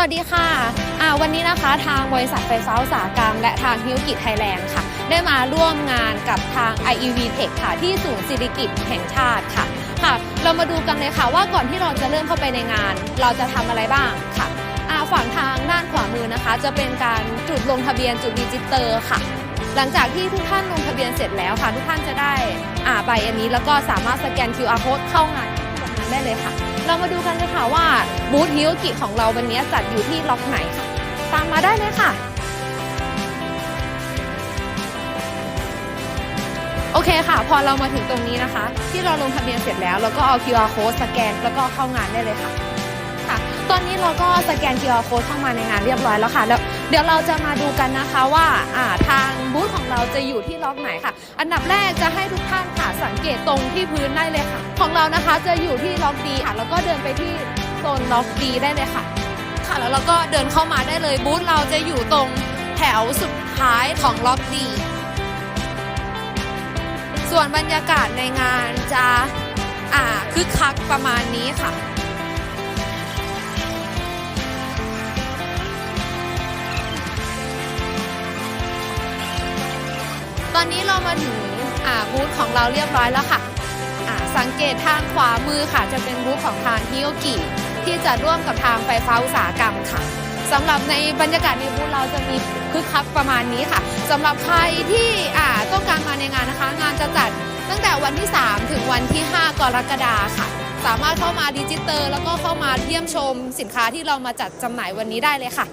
วัสดีค่ะอ่าวันนี้นะคะทางบริษัทไฟฟ้าอุตสาหกรรม และทางฮิวกิไทยแลนด์ค่ะ ได้มาร่วมงานกับทาง IEV Tech ค่ะ ที่ศูนย์สิริกิตแห่งชาติค่ะค่ะ เรามาดูกันเลยค่ะว่าก่อนที่เราจะเริ่มเข้าไปในงาน เราจะทำอะไรบ้างค่ะฝั่งทางด้านขวามือนะคะ จะเป็นการจุดลงทะเบียนจุดดิจิเตอร์ค่ะหลังจากที่ทุกท่านลงทะเบียนเสร็จแล้วค่ะ ทุกท่านจะได้อ่าใบอันนี้แล้วก็สามารถสแกน QR code เข้างานที่งานได้เลยค่ะ เรามาดูกันเลยค่ะว่าบูธฮิวกิของเราวันนี้จัดอยู่ที่ล็อกไหนค่ะ ตามมาได้เลยค่ะ โอเคค่ะ พอเรามาถึงตรงนี้นะคะ ที่เราลงทะเบียนเสร็จแล้ว เราก็เอา QR code สแกน แล้วก็เข้างานได้เลยค่ะ ตอนนี้เราก็สแกน QR code เข้ามาในงานเรียบร้อยแล้วค่ะ แล้วเดี๋ยวเราจะมาดูกันนะคะว่าทางบูธของเราจะอยู่ที่ล็อกไหนค่ะ อันดับแรกจะให้ทุกท่านค่ะสังเกตตรงที่พื้นได้เลยค่ะ ของเรานะคะจะอยู่ที่ล็อกดีค่ะ แล้วก็เดินไปที่โซนล็อกดีได้เลยค่ะ ค่ะแล้วเราก็เดินเข้ามาได้เลยบูธเราจะอยู่ตรงแถวสุดท้ายของล็อบดีส่วนบรรยากาศในงานจะคึกคักประมาณนี้ค่ะ อนนี้เรามาถึงอ่าบูธของเราเรียบร้อยแล้วค่ะอ่าสังเกตทางขวามือค่ะ จะเป็นบูธของทางฮิโอกิที่จะร่วมกับทางไฟฟ้าอุตสาหกรรมค่ะสำหรับในบรรยากาศในบูธเราจะมีคึกคักประมาณนี้ค่ะสำหรับใครที่อ่าต้องการมาในงานนะคะ งานจะจัดตั้งแต่วันที่ 3 ถึงวันที่ 5 กรกฎาคมค่ะ สามารถเข้ามาดิจิเตอร์ แล้วก็เข้ามาเยี่ยมชมสินค้าที่เรามาจัดจำหน่ายวันนี้ได้เลยค่ะ